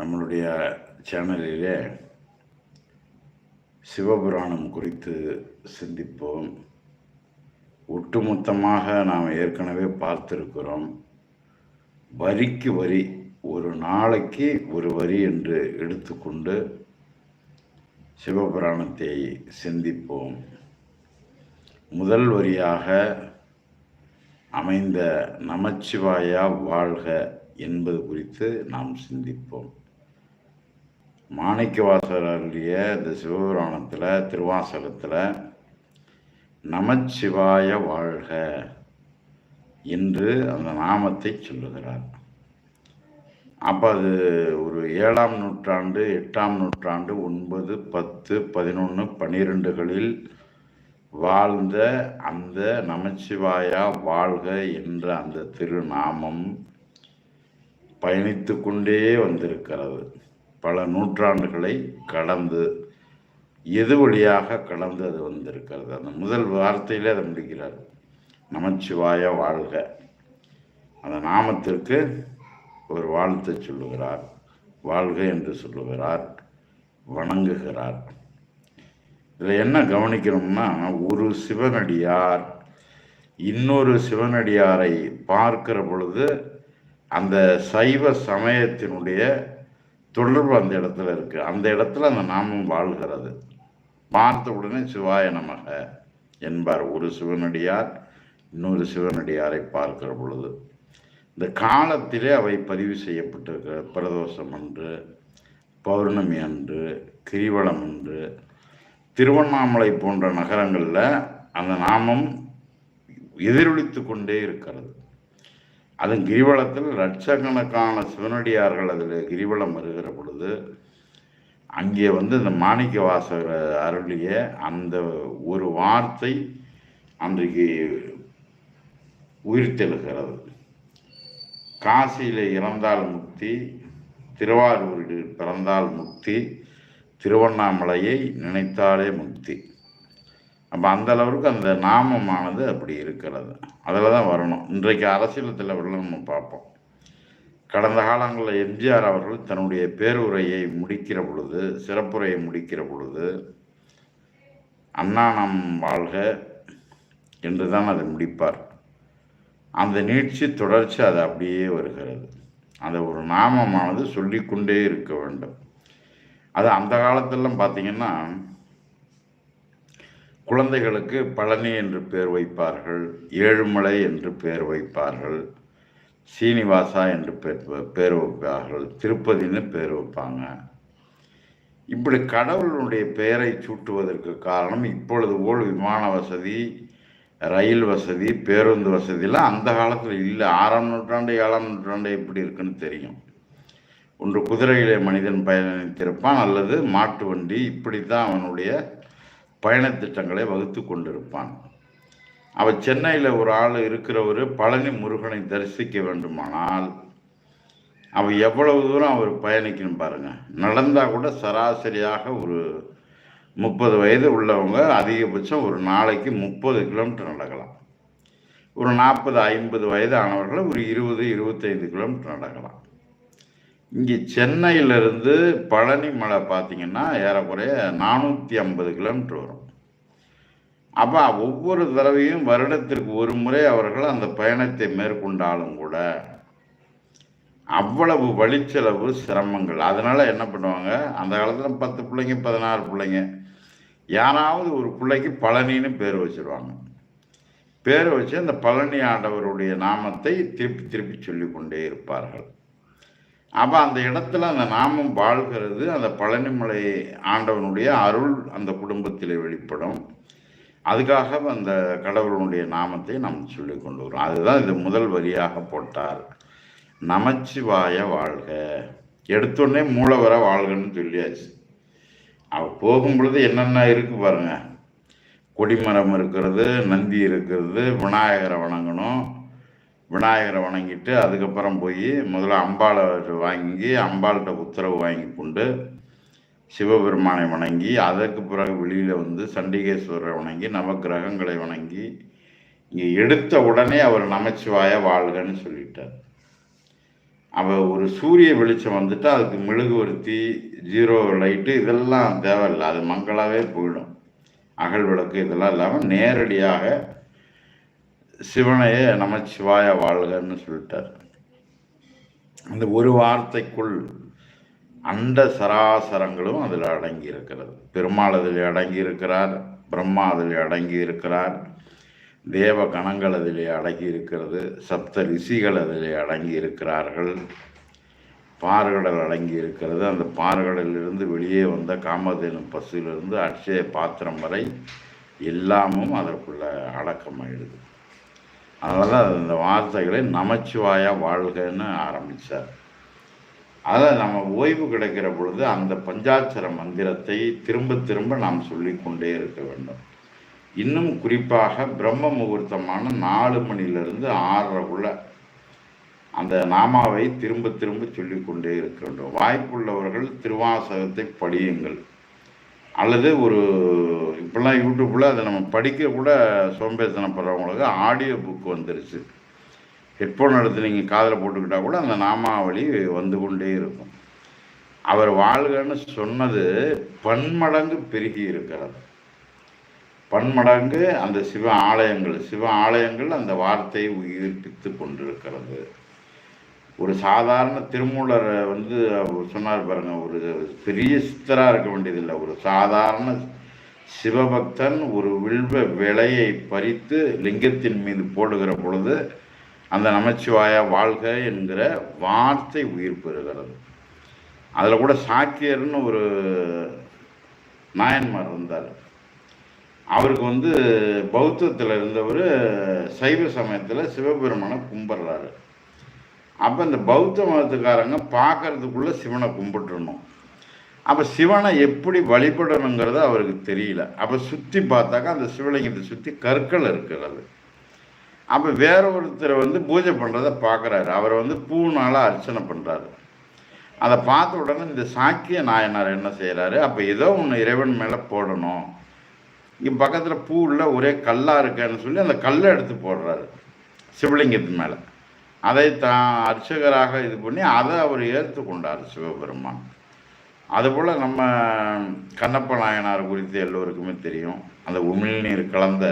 நம்மளுடைய சேனலிலே சிவபுராணம் குறித்து சிந்திப்போம். ஒட்டுமொத்தமாக நாம் ஏற்கனவே பார்த்திருக்கிறோம். வரிக்கு வரி ஒரு நாளைக்கு ஒரு வரி என்று எடுத்துக்கொண்டு சிவபுராணத்தை சிந்திப்போம். முதல் வரியாக அமைந்த நமச்சிவாயா வாழ்க என்பது குறித்து நாம் சிந்திப்போம். மாணிக்கவாசகர் அருளிய இந்த சிவபுராணத்தில் திருவாசகத்தில் நமச்சிவாய வாழ்க என்று அந்த நாமத்தை சொல்லுகிறார். அப்போ அது ஒரு ஏழாம் நூற்றாண்டு எட்டாம் நூற்றாண்டு ஒன்பது பத்து பதினொன்று பன்னிரெண்டுகளில் வாழ்ந்த அந்த நமச்சிவாயா வாழ்க என்ற அந்த திருநாமம் பயணித்து கொண்டே வந்திருக்கிறது. பல நூற்றாண்டுகளை கடந்து எது வழியாக கடந்து அது வந்திருக்கிறது? அந்த முதல் வார்த்தையிலே அதை முடிக்கிறார். நமச்சிவாய வாழ்க. அந்த நாமத்திற்கு ஒரு வாழ்த்து சொல்லுகிறார். வாழ்க என்று சொல்லுகிறார். வணங்குகிறார். இதில் என்ன கவனிக்கணும்னா ஒரு சிவனடியார் இன்னொரு சிவனடியாரை பார்க்கிற பொழுது அந்த சைவ சமயத்தினுடைய தொடர்பு அந்த இடத்துல இருக்கு. அந்த இடத்துல அந்த நாமம் வாழ்கிறது. பார்த்த உடனே சிவாய நமக என்பார். ஒரு சிவனடியார் இன்னொரு சிவனடியாரை பார்க்கிற பொழுது. இந்த காலத்திலே அவை பதிவு செய்யப்பட்டிருக்கிற பிரதோஷம் அன்று பௌர்ணமி அன்று கிரிவலம் அன்று திருவண்ணாமலை போன்ற நகரங்களில் அந்த நாமம் எதிரொலித்து கொண்டே இருக்கிறது. அதுவும் கிரிவலத்தில் லட்சக்கணக்கான சிவனடியார்கள் அதில் கிரிவலம் வருகிற பொழுது அங்கே வந்து இந்த மாணிக்க வாசகர் அருளிய அந்த ஒரு வார்த்தை அன்றைக்கு உயிர்த்தெழுகிறது காசியில் இறந்தால் முக்தி திருவாரூரில் பிறந்தால் முக்தி திருவண்ணாமலையை நினைத்தாலே முக்தி. அப்போ அந்த அளவுக்கு அந்த நாமமானது அப்படி இருக்கிறது. அதில் தான் வரணும். இன்றைக்கு அரசியலத்தில் வரலாம் நம்ம பார்ப்போம். கடந்த காலங்களில் எம்ஜிஆர் அவர்கள் தன்னுடைய பேருரையை முடிக்கிற பொழுது சிறப்புரையை முடிக்கிற பொழுது அண்ணா நாம் வாழ்க என்று தான் அதை முடிப்பார். அந்த நீட்சி தொடர்ச்சி அது அப்படியே வருகிறது. அந்த ஒரு நாமமானது சொல்லிக்கொண்டே இருக்க வேண்டும். அது அந்த காலத்திலலாம் பார்த்திங்கன்னா குழந்தைகளுக்கு பழனி என்று பேர் வைப்பார்கள் ஏழுமலை என்று பேர் வைப்பார்கள் சீனிவாசா என்று பேர் பேர் வைப்பார்கள் திருப்பதின்னு பேர் வைப்பாங்க. இப்படி கடவுளுடைய பெயரை சூட்டுவதற்கு காரணம் இப்பொழுது போல் விமான வசதி ரயில் வசதி பேருந்து வசதியெல்லாம் அந்த காலத்தில் இல்லை. ஆறாம் நூற்றாண்டு ஏழாம் நூற்றாண்டு எப்படி இருக்குன்னு தெரியும். ஒன்று குதிரையிலே மனிதன் பயணித்திருப்பான் அல்லது மாட்டு வண்டி இப்படி தான் அவனுடைய பயணத்திட்டங்களை வகுத்து கொண்டிருப்பான். அவள் சென்னையில் ஒரு ஆள் இருக்கிறவர் பழனி முருகனை தரிசிக்க வேண்டுமானால் அவள் எவ்வளவு தூரம் அவர் பயணிக்கணும் பாருங்க. நடந்தால் கூட சராசரியாக ஒரு முப்பது வயது உள்ளவங்க அதிகபட்சம் ஒரு நாளைக்கு முப்பது கிலோமீட்டர் நடக்கலாம். ஒரு நாற்பது ஐம்பது வயது ஆனவர்கள் ஒரு இருபது இருபத்தைந்து கிலோமீட்டர் நடக்கலாம். இங்கே சென்னையிலிருந்து பழனி மலை பார்த்தீங்கன்னா ஏறக்குறைய நானூற்றி ஐம்பது கிலோமீட்டர் வரும். அப்போ ஒவ்வொரு தடவையும் வருடத்திற்கு ஒரு முறை அவர்கள் அந்த பயணத்தை மேற்கொண்டாலும் கூட அவ்வளவு வழிச்செலவு சிரமங்கள். அதனால் என்ன பண்ணுவாங்க? அந்த காலத்தில் பத்து பிள்ளைங்க பதினாறு பிள்ளைங்க. யாராவது ஒரு பிள்ளைக்கு பழனின்னு பேர் வச்சுருவாங்க. பேர் வச்சு அந்த பழனி ஆண்டவருடைய நாமத்தை திருப்பி திருப்பி சொல்லி கொண்டே இருப்பார்கள். அப்போ அந்த இடத்துல அந்த நாமம் வாழ்கிறது அந்த பழனிமலை ஆண்டவனுடைய அருள் அந்த குடும்பத்தில் வெளிப்படும். அதுக்காக அந்த கடவுளனுடைய நாமத்தை நாம் சொல்லி கொண்டு வரோம் அதுதான் இது முதல் வரியாக போட்டார். நமச்சிவாய வாழ்க. எடுத்தோடனே மூலவர வாழ்கன்னு சொல்லியாச்சு. அவ போகும் பொழுது என்னென்ன இருக்கு பாருங்க. கொடிமரம் இருக்கிறது நந்தி இருக்கிறது விநாயகரை வணங்கணும். விநாயகரை வணங்கிட்டு அதுக்கப்புறம் போய் முதல்ல அம்பாளை வாங்கி அம்பாள்கிட்ட உத்தரவு வாங்கி கொண்டு சிவபெருமானை வணங்கி அதற்கு பிறகு வெளியில் வந்து சண்டிகேஸ்வரரை வணங்கி நவக்கிரகங்களை வணங்கி இங்கே எடுத்த உடனே அவர் நமச்சிவாய வாழ்கன்னு சொல்லிட்டார். அவள் ஒரு சூரிய வெளிச்சம் வந்துட்டு அதுக்கு மெழுகுவர்த்தி ஜீரோ லைட்டு இதெல்லாம் தேவையில்லை. அது மங்களாகவே போயிடும். அகல் விளக்கு இதெல்லாம் இல்லாமல் நேரடியாக சிவனையே நமச்சிவாய வாழ்கன்னு சொல்லிட்டார். அந்த ஒரு வார்த்தைக்குள் அண்ட சராசரங்களும் அதில் அடங்கி இருக்கிறது பெருமாள் அதில் அடங்கி இருக்கிறார் பிரம்மா அதில் அடங்கி இருக்கிறார் தேவ கணங்கள் அதிலே அடங்கி இருக்கிறது சப்த ரிஷிகள் அதிலே அடங்கி இருக்கிறார்கள் பார்கடல் அடங்கி இருக்கிறது அந்த பார்கடலிலிருந்து வெளியே வந்த காமதேனு பசுவிலிருந்து அட்சய பாத்திரம் வரை எல்லாமும் அதற்குள்ள அடக்கமாயிடுது. அதனால தான் அந்த வார்த்தைகளை நமச்சிவாயா வாழ்கன்னு ஆரம்பித்தார் அதில் நம்ம ஓய்வு கிடைக்கிற பொழுது அந்த பஞ்சாட்சர மந்திரத்தை திரும்ப திரும்ப நாம் சொல்லிக்கொண்டே இருக்க வேண்டும். இன்னும் குறிப்பாக பிரம்ம முகூர்த்தமான நாலு மணிலிருந்து ஆறரைக்குள்ள அந்த நாமாவை திரும்ப திரும்ப சொல்லிக்கொண்டே இருக்க வேண்டும். வாய்ப்புள்ளவர்கள் திருவாசகத்தை படியுங்கள். அல்லது ஒரு இப்போல்லாம் யூடியூப்பில் அதை நம்ம படிக்க கூட சோம்பேத்தனப்படுறவங்களுக்கு ஆடியோ புக் வந்துருச்சு. ஹெட்ஃபோன் எடுத்து நீங்கள் காதில் போட்டுக்கிட்டால் கூட அந்த நாமாவளி வந்து கொண்டே இருக்கும். அவர் வாழ்கன்னு சொன்னது பன்மடங்கு பெருகி இருக்கிறது. பன்மடங்கு அந்த சிவ ஆலயங்கள் சிவ ஆலயங்கள் அந்த வார்த்தையை உயிர்ப்பித்து கொண்டிருக்கிறது. ஒரு சாதாரண திருமூலர் வந்து அவர் சொன்னார் பாருங்க ஒரு பெரிய சித்தராக இருக்க வேண்டியதில்லை. ஒரு சாதாரண சிவபக்தன் ஒரு வில்வ விலையை பறித்து லிங்கத்தின் மீது போடுகிற பொழுது அந்த நமச்சிவாய வாழ்க என்கிற வார்த்தை உயிர் பெறுகிறது. அதில் கூட சாக்கியர்னு ஒரு நாயன்மார் இருந்தார். அவருக்கு வந்து பௌத்தத்தில் இருந்தவர் சைவ சமயத்தில் சிவபெருமானை கும்பிட்றாரு. அப்போ இந்த பௌத்த மதத்துக்காரங்க பார்க்கறதுக்குள்ளே சிவனை கும்பிட்டுருணும் அப்போ சிவனை எப்படி வழிபடணுங்கிறது அவருக்கு தெரியல. அப்போ சுற்றி பார்த்தாக்கா அந்த சிவலிங்கத்தை சுற்றி கற்கள் இருக்கிறது. அப்போ வேற ஒருத்தரை வந்து பூஜை பண்ணுறதை பார்க்குறாரு. அவரை வந்து பூனால அர்ச்சனை பண்ணுறாரு அதை பார்த்த உடனே இந்த சாக்கிய நாயனார் என்ன செய்கிறாரு அப்போ ஏதோ ஒன்று இறைவன் மேலே போடணும். இங்கே பக்கத்தில் பூ உள்ள ஒரே கல்லாக இருக்கேன்னு சொல்லி அந்த கல்லை எடுத்து போடுறாரு. சிவலிங்கத்து மேலே. அதை தான் அர்ச்சகராக இது பண்ணி அதை அவர் ஏற்றுக்கொண்டார் சிவபெருமான். அதுபோல் நம்ம கண்ணப்ப நாயனார் குறித்து எல்லோருக்குமே தெரியும். அந்த உமிழ்நீர் கலந்த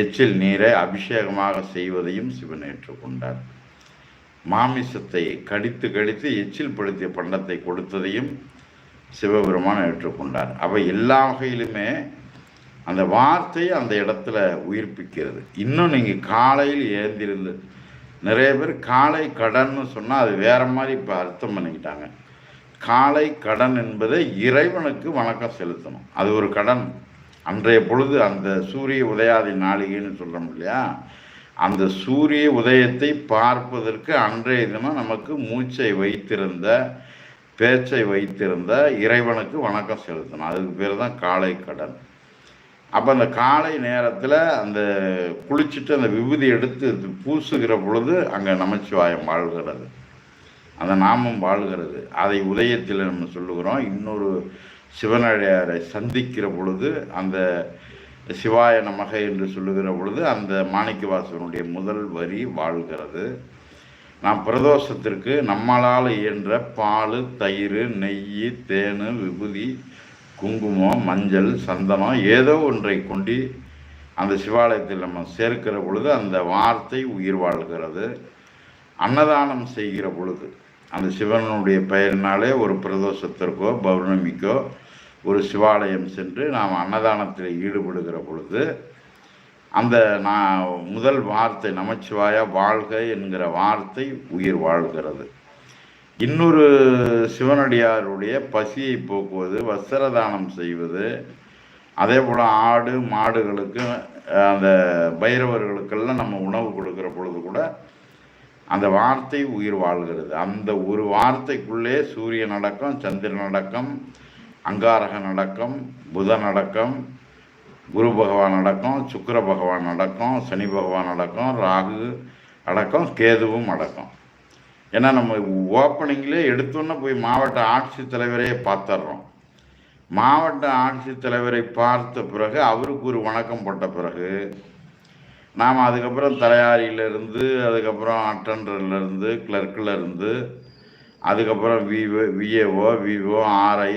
எச்சில் நீரை அபிஷேகமாக செய்வதையும் சிவன் ஏற்றுக்கொண்டார் மாமிசத்தை கடித்து கடித்து எச்சில் படுத்திய பண்டத்தை கொடுத்ததையும் சிவபெருமான் ஏற்றுக்கொண்டார் அவை எல்லா வகையிலுமே அந்த வார்த்தை அந்த இடத்துல உயிர்ப்பிக்கிறது. இன்னும் நீங்கள் காலையில் ஏந்திருந்து நிறைய பேர் காலை கடன்னு சொன்னால் அது வேற மாதிரி இப்போ அர்த்தம் பண்ணிக்கிட்டாங்க. காலை கடன் என்பதை இறைவனுக்கு வணக்கம் செலுத்தணும். அது ஒரு கடன். அன்றைய பொழுது அந்த சூரிய உதயாதி நாளிகைன்னு சொல்கிறோம் இல்லையா? அந்த சூரிய உதயத்தை பார்ப்பதற்கு அன்றைய தினம் நமக்கு மூச்சை வைத்திருந்த பேச்சை வைத்திருந்த இறைவனுக்கு வணக்கம் செலுத்தணும். அதுக்கு பேர் தான் காலை கடன். அப்போ அந்த காலை நேரத்தில் அந்த குளிச்சுட்டு அந்த விபூதி எடுத்து பூசுகிற பொழுது அங்கே நமச்சிவாயம் வாழ்கிறது. அந்த நாமம் வாழ்கிறது. அதை உதயத்தில் நம்ம சொல்லுகிறோம். இன்னொரு சிவனடியாரை சந்திக்கிற பொழுது அந்த சிவாய நமக என்று சொல்லுகிற பொழுது அந்த மாணிக்கவாசனுடைய முதல் வரி வாழ்கிறது. நாம் பிரதோஷத்திற்கு நம்மளால் இயன்ற பால் தயிர் நெய் தேன் விபூதி குங்குமம் மஞ்சள் சந்தனம் ஏதோ ஒன்றை கொண்டு அந்த சிவாலயத்தில் நம்ம சேர்க்கிற பொழுது அந்த வார்த்தை உயிர் வாழ்கிறது. அன்னதானம் செய்கிற பொழுது அந்த சிவனுடைய பெயரினாலே ஒரு பிரதோஷத்திற்கோ பௌர்ணமிக்கோ ஒரு சிவாலயம் சென்று நாம் அன்னதானத்தில் ஈடுபடுகிற பொழுது அந்த நான் முதல் வார்த்தை நமச்சிவாயா வாழ்க என்கிற வார்த்தை உயிர் வாழ்கிறது. இன்னொரு சிவனடியாருடைய பசியை போக்குவது வஸ்திரதானம் செய்வது அதே போல் ஆடு மாடுகளுக்கு அந்த பைரவர்களுக்கெல்லாம் நம்ம உணவு கொடுக்குற பொழுது கூட அந்த வார்த்தை உயிர் வாழ்கிறது. அந்த ஒரு வார்த்தைக்குள்ளே சூரியன் அடக்கம் சந்திரன் அடக்கம் அங்காரக நடக்கம் புதன் அடக்கம் குரு பகவான் அடக்கம் சுக்கர பகவான் அடக்கம் சனி பகவான் அடக்கம் ராகு அடக்கம் கேதுவும் அடக்கம் ஏன்னா நம்ம ஓப்பனிங்லேயே எடுத்தோன்னே போய் மாவட்ட ஆட்சித்தலைவரே பார்த்துட்றோம் மாவட்ட ஆட்சித்தலைவரை பார்த்த பிறகு அவருக்கு ஒரு வணக்கம் போட்ட பிறகு நாம் அதுக்கப்புறம் தலையாரியிலேருந்து அதுக்கப்புறம் அட்டண்டர்லேருந்து கிளர்க்கிலேருந்து அதுக்கப்புறம் விவோ விஏஓ விஓ ஆர்ஐ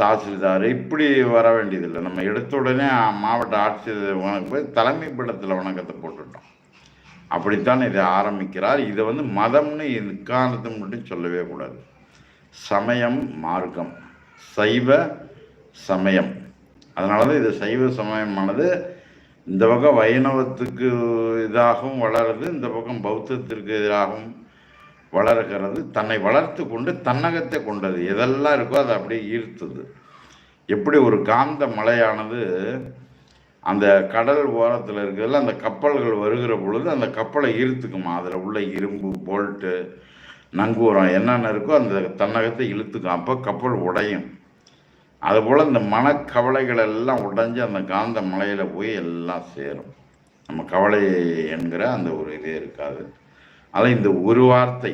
தாசில்தார் இப்படி வர வேண்டியதில்லை. நம்ம எடுத்த உடனே மாவட்ட ஆட்சியர் வணக்கம் போய் தலைமை பீடத்தில் வணக்கத்தை போட்டுட்டோம். அப்படித்தான் இதை ஆரம்பிக்கிறார். இதை வந்து மதம்னு எக்காரணத்தை மட்டும் சொல்லவே கூடாது. சமயம் மார்க்கம். சைவ சமயம். அதனால தான் இது சைவ சமயமானது. இந்த பக்கம் வைணவத்துக்கு இதாகவும் வளருது இந்த பக்கம் பௌத்தத்திற்கு எதிராகவும் வளர்கிறது. தன்னை வளர்த்து கொண்டு தன்னகத்தை கொண்டது. எதெல்லாம் இருக்கோ அதை அப்படியே ஈர்த்தது. எப்படி ஒரு காந்த மலையானது அந்த கடல் ஓரத்தில் இருக்கிறதுல அந்த கப்பல்கள் வருகிற பொழுது அந்த கப்பலை இழுத்துக்குமா அதில் உள்ள இரும்பு போல்ட்டு நங்கூரம் என்னென்ன இருக்கோ அந்த தன்னகத்தை இழுத்துக்கும். அப்போ கப்பல் உடையும். அதுபோல் இந்த மனக்கவலைகள் எல்லாம் உடைஞ்சு அந்த காந்த மலையில் போய் எல்லாம் சேரும். நம்ம கவலை என்கிற அந்த ஒரு இதே இருக்காது. அதில் இந்த ஒரு வார்த்தை.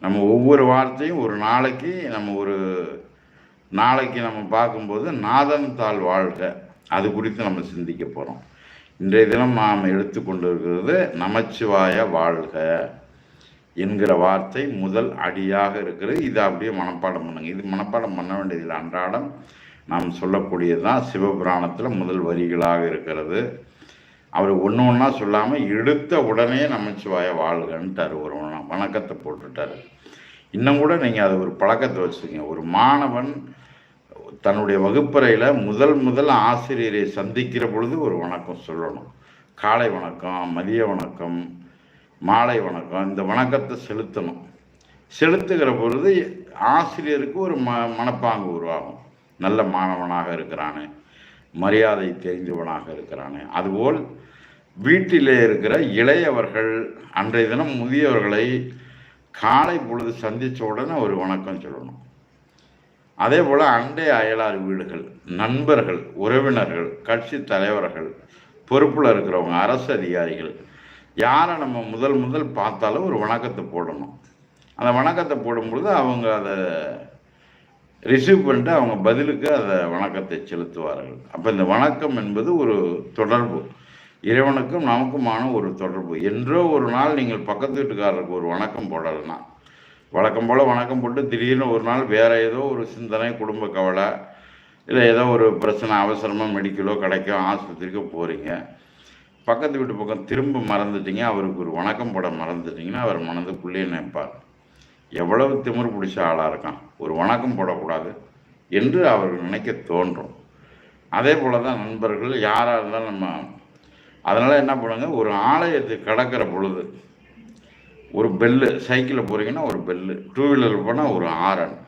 நம்ம ஒவ்வொரு வார்த்தையும் ஒரு நாளைக்கு நம்ம ஒரு நாளைக்கு நம்ம பார்க்கும்போது நாதன் தாள் வாழ்க. அது குறித்து நம்ம சிந்திக்க போகிறோம் இன்றைய தினம் நாம் எடுத்துக்கொண்டு இருக்கிறது நமச்சிவாய வாழ்க என்கிற வார்த்தை முதல் அடியாக இருக்கிறது. இதை அப்படியே மனப்பாடம் பண்ணுங்க. இது மனப்பாடம் பண்ண வேண்டியதில்லை அன்றாடம் நாம் சொல்லக்கூடியது தான் சிவபுராணத்தில் முதல் வரிகளாக இருக்கிறது. அவர் ஒன்று ஒன்றா சொல்லாமல் எடுத்த உடனே நமச்சிவாய வாழ்கன்ட்டார். ஒரு வணக்கத்தை போட்டுட்டார். இன்னும் கூட நீங்கள் அது ஒரு பழக்கத்தை வச்சுக்கோங்க. ஒரு மாணவன் தன்னுடைய வகுப்பறையில் முதல் முதல் ஆசிரியரை சந்திக்கிற பொழுது ஒரு வணக்கம் சொல்லணும். காலை வணக்கம் மதிய வணக்கம் மாலை வணக்கம் இந்த வணக்கத்தை செலுத்தணும். செலுத்துகிற பொழுது ஆசிரியருக்கு ஒரு ம மனப்பாங்கு உருவாகும். நல்ல மாணவனாக இருக்கிறானே மரியாதை தெரிந்தவனாக இருக்கிறானே. அதுபோல் வீட்டிலே இருக்கிற இளையவர்கள் அன்றைய தினம் முதியவர்களை காலை பொழுது சந்தித்த உடனே ஒரு வணக்கம் சொல்லணும். அதே போல் அண்டை அயலார் வீடுகள் நண்பர்கள் உறவினர்கள் கட்சி தலைவர்கள் பொறுப்பில் இருக்கிறவங்க அரசு அதிகாரிகள் யாரை நம்ம முதல் முதல் பார்த்தாலும் ஒரு வணக்கத்தை போடணும். அந்த வணக்கத்தை போடும்பொழுது அவங்க அதை ரிசீவ் பண்ணிட்டு அவங்க பதிலுக்கு அதை வணக்கத்தை செலுத்துவார்கள். அப்போ இந்த வணக்கம் என்பது ஒரு தொடர்பு. இறைவனுக்கும் நமக்குமான ஒரு தொடர்பு. என்றோ ஒரு நாள் நீங்கள் பக்கத்து வீட்டுக்காரருக்கு ஒரு வணக்கம் போடலைன்னா வழக்கம் போல் வணக்கம் போட்டு திடீர்னு ஒரு நாள் வேறு ஏதோ ஒரு சிந்தனை குடும்ப கவலை இல்லை ஏதோ ஒரு பிரச்சனை அவசரமாக மெடிக்கலோ கிடைக்கோ ஆஸ்பத்திரிக்கோ போகிறீங்க பக்கத்து வீட்டு பக்கம் திரும்ப மறந்துட்டீங்க அவருக்கு ஒரு வணக்கம் போட மறந்துட்டீங்கன்னா அவர் மனதுக்குள்ளேயே நினைப்பார். எவ்வளவு திமிரு பிடிச்ச ஆளாக இருக்கான். ஒரு வணக்கம் போடக்கூடாது என்று அவர் நினைக்க தோன்றும். அதே போல் தான் நண்பர்கள் யாராக இருந்தாலும் நம்ம அதனால் என்ன பண்ணுங்க ஒரு ஆலயத்தை கடக்கிற பொழுது ஒரு பெல்லு சைக்கிளில் போகிறீங்கன்னா ஒரு பெல்லு டூ வீலரில் போனால் ஒரு ஆரன்.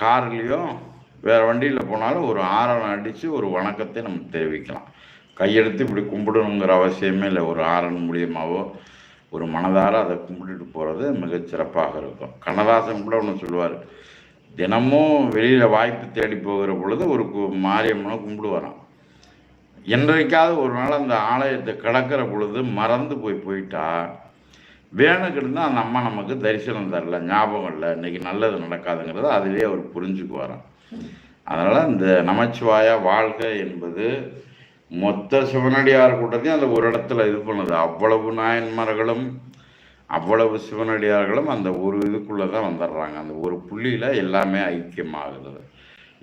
கார்லேயும் வேறு வண்டியில் போனாலும் ஒரு ஆரன் அடித்து ஒரு வணக்கத்தை நம்ம தெரிவிக்கலாம். கையெடுத்து இப்படி கும்பிடணுங்கிற அவசியமே இல்லை. ஒரு ஆரன் மூலியமாகவோ ஒரு மனதார அதை கும்பிட்டுட்டு போகிறது மிகச்சிறப்பாக இருக்கும். கண்ணதாசன் கூட ஒன்று சொல்லுவார் தினமும் வெளியில் வாய்ப்பு தேடி போகிற பொழுது ஒரு கு- மாரியம்மனை கும்பிடுவாராம். என்றைக்காவது ஒரு நாள் அந்த ஆலயத்தை கடக்கிற பொழுது மறந்து போய் போயிட்டா வேணும் தான் அந்த அம்மா நமக்கு தரிசனம் தரல ஞாபகம் இல்லை. இன்னைக்கு நல்லது நடக்காதுங்கிறத அதிலே அவர் புரிஞ்சுக்குவாராம். அதனால் இந்த நமச்சிவாயா வாழ்க என்பது மொத்த சிவனடியார் கூட்டத்தையும் அந்த ஒரு இடத்துல இது பண்ணுது. அவ்வளவு நாயன்மார்களும் அவ்வளவு சிவனடியார்களும் அந்த ஒரு இதுக்குள்ளே தான் வந்துடுறாங்க. அந்த ஒரு புள்ளியில் எல்லாமே ஐக்கியமாகிறது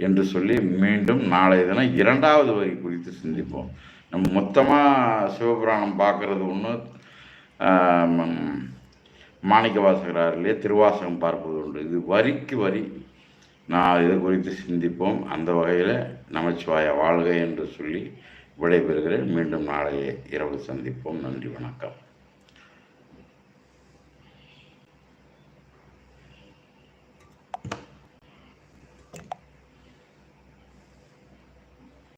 என்று சொல்லி மீண்டும் நாளைய தினம் இரண்டாவது வரி குறித்து சிந்திப்போம். நம்ம மொத்தமாக சிவபுராணம் பார்க்குறது ஒன்று மாணிக்க வாசகராரிலே திருவாசகம் பார்ப்பது உண்டு. இது வரிக்கு வரி. நான் இது குறித்து சிந்திப்போம். அந்த வகையில் நமச்சிவாய வாழ்க என்று சொல்லி விடைபெறுகிறேன். மீண்டும் நாளைய இரவு சந்திப்போம். நன்றி வணக்கம்.